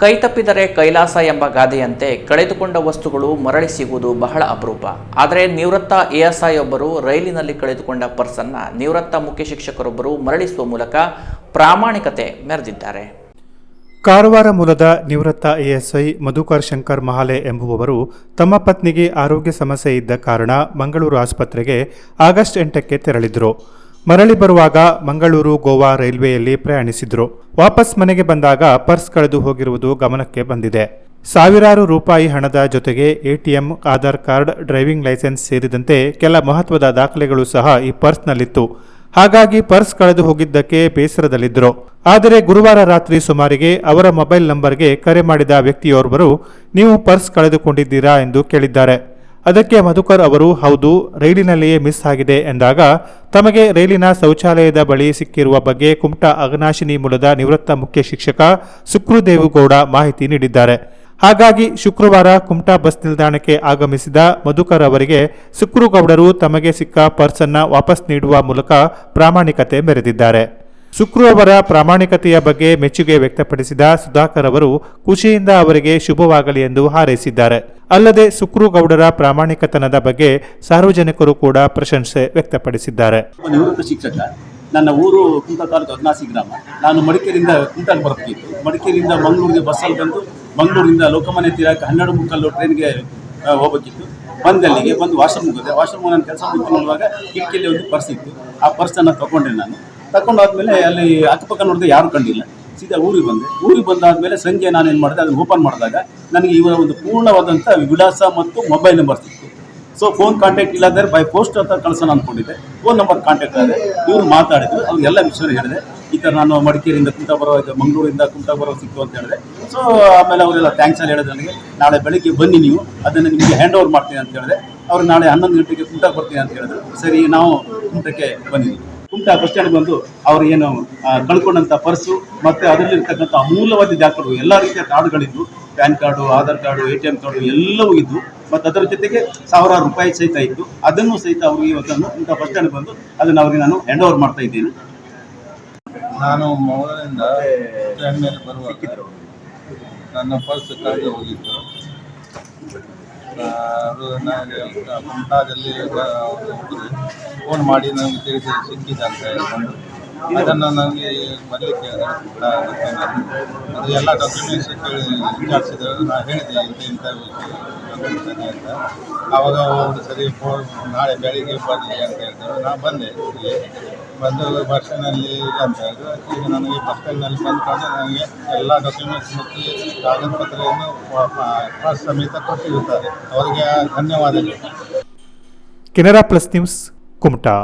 ಕೈತಪ್ಪಿದರೆ ಕೈಲಾಸ ಎಂಬ ಗಾದೆಯಂತೆ ಕಳೆದುಕೊಂಡ ವಸ್ತುಗಳು ಮರಳಿ ಸಿಗುವುದು ಬಹಳ ಅಪರೂಪ. ಆದರೆ ನಿವೃತ್ತ ಎಎಸ್ಐ ಒಬ್ಬರು ರೈಲಿನಲ್ಲಿ ಕಳೆದುಕೊಂಡ ಪರ್ಸನ್ನ ನಿವೃತ್ತ ಮುಖ್ಯ ಶಿಕ್ಷಕರೊಬ್ಬರು ಮರಳಿಸುವ ಮೂಲಕ ಪ್ರಾಮಾಣಿಕತೆ ಮೆರೆದಿದ್ದಾರೆ. ಕಾರವಾರ ಮೂಲದ ನಿವೃತ್ತ ಎಎಸ್ಐ ಮಧುಕರ್ ಶಂಕರ್ ಮಹಾಲೆ ಎಂಬುವವರು ತಮ್ಮ ಪತ್ನಿಗೆ ಆರೋಗ್ಯ ಸಮಸ್ಯೆ ಇದ್ದ ಕಾರಣ ಮಂಗಳೂರು ಆಸ್ಪತ್ರೆಗೆ ಆಗಸ್ಟ್ ಎಂಟಕ್ಕೆ ತೆರಳಿದ್ರು. ಮರಳಿ ಬರುವಾಗ ಮಂಗಳೂರು, ಗೋವಾ ರೈಲ್ವೆಯಲ್ಲಿ ಪ್ರಯಾಣಿಸಿದ್ರು. ವಾಪಸ್ ಮನೆಗೆ ಬಂದಾಗ ಪರ್ಸ್ ಕಳೆದು ಹೋಗಿರುವುದು ಗಮನಕ್ಕೆ ಬಂದಿದೆ. ಸಾವಿರಾರು ರೂಪಾಯಿ ಹಣದ ಜೊತೆಗೆ ATM Aadhaar card, driving licence ಸೇರಿದಂತೆ ಕೆಲ ಮಹತ್ವದ ದಾಖಲೆಗಳು ಸಹ ಈ ಪರ್ಸ್ನಲ್ಲಿತ್ತು. ಹಾಗಾಗಿ ಪರ್ಸ್ ಕಳೆದು ಹೋಗಿದ್ದಕ್ಕೆ ಬೇಸರದಲ್ಲಿದ್ದರು ಆದರೆ ಗುರುವಾರ ರಾತ್ರಿ ಸುಮಾರಿಗೆ ಅವರ ಮೊಬೈಲ್ ನಂಬರ್ಗೆ ಕರೆ ಮಾಡಿದ ವ್ಯಕ್ತಿಯೋರ್ವರು, ನೀವು ಪರ್ಸ್ ಕಳೆದುಕೊಂಡಿದ್ದೀರಾ? ಎಂದು ಕೇಳಿದ್ದಾರೆ. ಅದಕ್ಕೆ ಮಧುಕರ್ ಅವರು, ಹೌದು, ರೈಲಿನಲ್ಲಿಯೇ ಮಿಸ್ ಆಗಿದೆ ಎಂದಾಗ, ತಮಗೆ ರೈಲಿನ ಶೌಚಾಲಯದ ಬಳಿ ಸಿಕ್ಕಿರುವ ಬಗ್ಗೆ ಕುಮಟಾ ಅಗನಾಶಿನಿ ಮೂಲದ ನಿವೃತ್ತ ಮುಖ್ಯ ಶಿಕ್ಷಕ ಸುಕ್ರುದೇವುಗೌಡ ಮಾಹಿತಿ ನೀಡಿದ್ದಾರೆ. ಹಾಗಾಗಿ ಶುಕ್ರವಾರ ಕುಮಟಾ ಬಸ್ ನಿಲ್ದಾಣಕ್ಕೆ ಆಗಮಿಸಿದ ಮಧುಕರ್ ಅವರಿಗೆ ಸುಕ್ರುಗೌಡರು ತಮಗೆ ಸಿಕ್ಕ ಪರ್ಸನ್ನ ವಾಪಸ್ ನೀಡುವ ಮೂಲಕ ಪ್ರಾಮಾಣಿಕತೆ ಮೆರೆದಿದ್ದಾರೆ. ಸುಕ್ರು ಅವರ ಪ್ರಾಮಾಣಿಕತೆಯ ಬಗ್ಗೆ ಮೆಚ್ಚುಗೆ ವ್ಯಕ್ತಪಡಿಸಿದ ಸುಧಾಕರ್ ಅವರು, ಖುಷಿಯಿಂದ ಅವರಿಗೆ ಶುಭವಾಗಲಿ ಎಂದು ಹಾರೈಸಿದ್ದಾರೆ. ಅಲ್ಲದೆ ಸುಕ್ರು ಗೌಡರ ಪ್ರಾಮಾಣಿಕತನದ ಬಗ್ಗೆ ಸಾರ್ವಜನಿಕರು ಕೂಡ ಪ್ರಶಂಸೆ ವ್ಯಕ್ತಪಡಿಸಿದ್ದಾರೆ. ನಿವೃತ್ತ ಶಿಕ್ಷಕ, ನನ್ನ ಊರು ಕುಂಟ ತಾಲೂಕು ಗ್ರಾಮ. ನಾನು ಮಡಿಕೇರಿಯಿಂದ ಕುಂಟಾಗಿ ಬರಬೇಕಿತ್ತು. ಮಡಿಕೇರಿಯಿಂದ ಮಂಗಳೂರಿಗೆ ಬಸ್ಸಲ್ಲಿ ಬಂದು, ಮಂಗಳೂರಿಂದ ಲೋಕಮಾನ್ಯ ತೀರಕ್ಕೆ ಹನ್ನೆರಡು ಮುಕ್ಕಲ್ಲು ಟ್ರೈನ್ಗೆ ಹೋಗಬೇಕಿತ್ತು. ಬಂದಲ್ಲಿಗೆ ಬಂದು ವಾಶ್ರೂಮ್ ಹೋದೆ. ವಾಶ್ರೂಮ್ ನಾನು ಕೆಲಸ ಮುಗಿದುಕೊಳ್ಳುವಾಗ ಕಿಟಕಿಯಲ್ಲಿ ಒಂದು ಪರ್ಸ್ ಇತ್ತು. ಆ ಪರ್ಸನ್ನು ತಗೊಂಡೆ ನಾನು. ತಗೊಂಡಾದ್ಮೇಲೆ ಅಲ್ಲಿ ಅಕ್ಕಪಕ್ಕ ನೋಡಿದ್ರೆ ಯಾರು ಕಂಡಿಲ್ಲ. ಸೀದಾ ಊರಿಗೆ ಬಂದೆ. ಊರಿಗೆ ಬಂದಾದ್ಮೇಲೆ ಸಂಜೆ ನಾನು ಏನು ಮಾಡಿದೆ, ಅದನ್ನು ಓಪನ್ ಮಾಡಿದಾಗ ನನಗೆ ಇವರ ಒಂದು ಪೂರ್ಣವಾದಂಥ ವಿಳಾಸ ಮತ್ತು ಮೊಬೈಲ್ ನಂಬರ್ ಸಿಕ್ತು. ಸೊ ಫೋನ್ ಕಾಂಟ್ಯಾಕ್ಟ್ ಇಲ್ಲಾಂದರೆ ಬೈ ಪೋಸ್ಟ್ ಅಂತ ಕಳ್ಸೋಣ ಅಂದ್ಕೊಂಡಿದ್ದೆ ಫೋನ್ ನಂಬರ್ ಕಾಂಟ್ಯಾಕ್ಟ್ ಆಗಿದೆ ಇವರು ಮಾತಾಡಿದ್ರು, ಅವ್ರು ಎಲ್ಲ ವಿಷಯ ಹೇಳಿದೆ. ಈ ಥರ ನಾನು ಮಡಿಕೇರಿಯಿಂದ ಕುಂಟ ಬರೋ, ಇದು ಮಂಗಳೂರಿಂದ ಕುಂಟ ಬರೋ ಸಿಕ್ತು ಅಂತ ಹೇಳಿದೆ. ಸೊ ಆಮೇಲೆ ಅವರೆಲ್ಲ ಥ್ಯಾಂಕ್ಸ್ ಅಲ್ಲಿ ಹೇಳಿದ್ರು ನನಗೆ. ನಾಳೆ ಬೆಳಿಗ್ಗೆ ಬನ್ನಿ ನೀವು, ಅದನ್ನು ನಿಮಗೆ ಹ್ಯಾಂಡ್ ಓವರ್ ಮಾಡ್ತೀನಿ ಅಂತ ಹೇಳಿದೆ. ಅವ್ರು ನಾಳೆ ಹನ್ನೊಂದು ಗಂಟೆಗೆ ಕುಂಟ ಬರ್ತೀನಿ ಅಂತ ಹೇಳಿದ್ರು. ಸರಿ, ನಾವು ಕುಂಟಕ್ಕೆ ಬಂದಿದ್ವಿ ಕುಂಟ ಬಸ್ ಸ್ಟ್ಯಾಂಡ್ ಬಂದು ಅವ್ರು ಏನು ಆ, ಕಳ್ಕೊಂಡಂತ ಪರ್ಸು ಮತ್ತೆ ಅದರಲ್ಲಿರ್ತಕ್ಕಂಥ ಅಮೂಲ್ಯವಾದ ದಾಖಲು ಎಲ್ಲ ರೀತಿಯ ಕಾರ್ಡ್ಗಳಿದ್ದು PAN card Aadhaar card A T M card ಎಲ್ಲವೂ ಇದ್ದು ಮತ್ತು ಅದರ ಜೊತೆಗೆ ಸಾವಿರಾರು ರೂಪಾಯಿ ಸಹಿತ ಇತ್ತು. ಅದನ್ನು ಸಹಿತ ಅವರು ಇವತ್ತನ್ನು ಇಂಥ ಬಸ್ ಸ್ಟ್ಯಾಂಡ್ ಬಂದು ಅದನ್ನು ಅವ್ರಿಗೆ ನಾನು ಹ್ಯಾಂಡ್ ಓವರ್ ಮಾಡ್ತಾ ಇದ್ದೀನಿ. ನಾನು ಮೊದಲಿಂದ ನನ್ನ ಪರ್ಸ್ ಕಳೆದು ಹೋಗಿತ್ತು ಅದು ನನಗೆ ಕುಮಟಾದಲ್ಲಿ ಫೋನ್ ಮಾಡಿ ನನಗೆ ತಿಳಿಸಿ ಸಿಕ್ಕಿದೆ ಅಂತ ಹೇಳ್ಕೊಂಡು ಅದನ್ನು ನನಗೆ ಬರಲಿಕ್ಕೆ ಅದು ಎಲ್ಲ ಡಾಕ್ಯುಮೆಂಟ್ಸ್ ಕೇಳಿ ವಿಚಾರಿಸಿದ್ರು. ನಾನು ಹೇಳಿದೆ ಇಂಥ ಇಂಥ ಡಾಕ್ಯುಮೆಂಟ್ಸ್ ಅಂತ. ಆವಾಗ ಅವರು ಸರಿ ಫೋನ್ ನಾಳೆ ಬೆಳಿಗ್ಗೆ ಬರಲಿ ಅಂತ ಹೇಳ್ತಾರೆ ನಾನು ಬಂದೆ ಇಲ್ಲಿ. ಬಂದು ಬಸ್ ಸ್ಟ್ಯಾಂಡಲ್ಲಿ ಅಂತ ಹೇಳಿದ್ರು. ಈಗ ನನಗೆ ಬಸ್ ಸ್ಟ್ಯಾಂಡ್ನಲ್ಲಿ ಬಂದ್ಕೊಂಡು ನನಗೆ ಎಲ್ಲ ಡಾಕ್ಯುಮೆಂಟ್ಸ್ ಮತ್ತು ಕಾಗದ ಪತ್ರವನ್ನು ಪಾಸ್ ಸಮೇತ ಕೊಟ್ಟಿರುತ್ತಾರೆ. ಅವರಿಗೆ ಧನ್ಯವಾದಗಳು. Canara plus news Kumta.